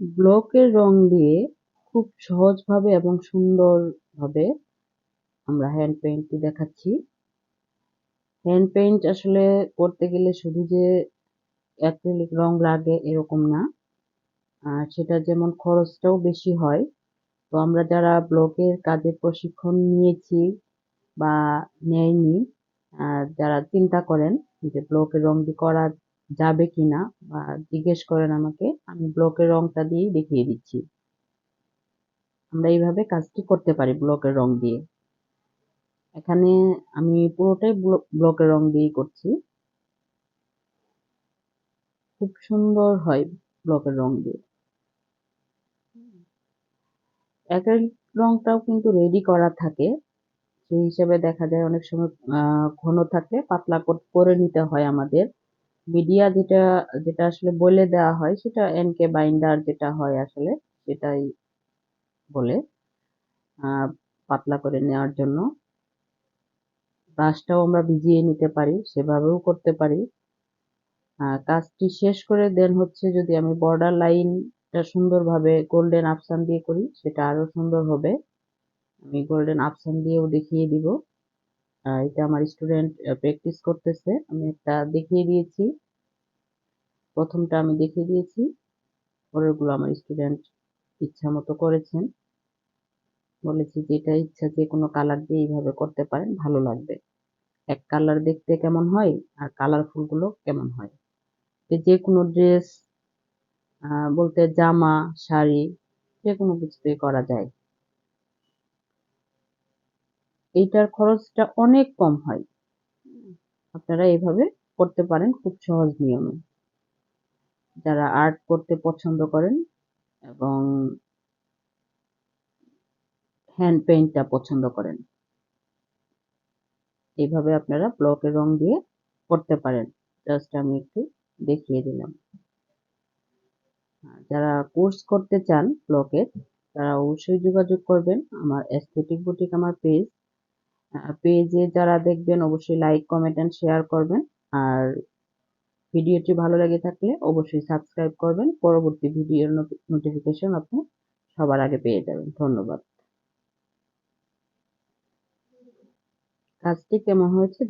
ব্লকের রং দিয়ে খুব সহজভাবে এবং সুন্দরভাবে আমরা হ্যান্ড পেইন্টটি দেখাচ্ছি। হ্যান্ড পেইন্ট আসলে করতে গেলে শুধু যে অ্যাক্রিলিক রং লাগে এরকম না, আর সেটা যেমন খরচটাও বেশি হয়। তো আমরা যারা ব্লকের কাজের প্রশিক্ষণ নিয়েছি বা নেয়নি যারা চিন্তা করেন যে ব্লকের রং দিয়ে করা যাবে কিনা বা জিজ্ঞেস করেন আমাকে, আমি ব্লকের রংটা দিয়েই দেখিয়ে দিচ্ছি। আমরা এইভাবে কাজটি করতে পারি ব্লকের রং দিয়ে। এখানে আমি পুরোটাই ব্লকের রং দিয়েই করছি। খুব সুন্দর হয় ব্লকের রং দিয়ে। অ্যাক্রিলিক রংটাও কিন্তু রেডি করা থাকে। সেই হিসেবে দেখা যায় অনেক সময় ঘন থাকলে পাতলা করে নিতে হয় আমাদের। মিডিয়া যেটা যেটা আসলে বলে দেওয়া হয়, সেটা এনকে বাইন্ডার যেটা হয় আসলে, সেটাই বলে পাতলা করে নেওয়ার জন্য। ব্রাশটাও আমরা ভিজিয়ে নিতে পারি, সেভাবেও করতে পারি। কাজটি শেষ করে দেন হচ্ছে যদি আমি বর্ডার লাইনটা সুন্দরভাবে গোল্ডেন আপসান দিয়ে করি, সেটা আরও সুন্দর হবে। আমি গোল্ডেন আপসান দিয়েও দেখিয়ে দিব। এটা আমার স্টুডেন্ট প্র্যাকটিস করতেছে। আমি একটা দেখিয়ে দিয়েছি। প্রথমটা আমি দেখিয়ে দিয়েছি। পরেরগুলো আমার স্টুডেন্ট ইচ্ছা মতো করেছেন। বলেছি যে, এটা ইচ্ছা যে কোনো কালার দিয়ে এইভাবে করতে পারেন, ভালো লাগবে। এক কালার দেখতে কেমন হয়, আর কালারফুলগুলো কেমন হয়। যে কোনো ড্রেস বলতে জামা, শাড়ি, যে কোনো কিছুতেই করা যায়। এইটার খরচটা অনেক কম হয়। আপনারা এইভাবে করতে পারেন খুব সহজ নিয়মে। যারা আর্ট করতে পছন্দ করেন এবং হ্যান্ড পেইন্টটা পছন্দ করেন এইভাবে আপনারা ব্লকের রং দিয়ে করতে পারেন। জাস্ট আমি একটু দেখিয়ে দিলাম। যারা কোর্স করতে চান ব্লকের, তারা অবশ্যই যোগাযোগ করবেন। আমার অ্যাস্থেটিক বুটিক, আমার পেজ পেজে যারা দেখবেন অবশ্যই লাইক কমেন্ট অ্যান্ড শেয়ার করবেন। আর ভিডিওটি ভালো লেগে থাকলে অবশ্যই সাবস্ক্রাইব করবেন। পরবর্তী ভিডিওর নোটিফিকেশন আপনি সবার আগে পেয়ে যাবেন। ধন্যবাদ। কাজটি কেমন হয়েছে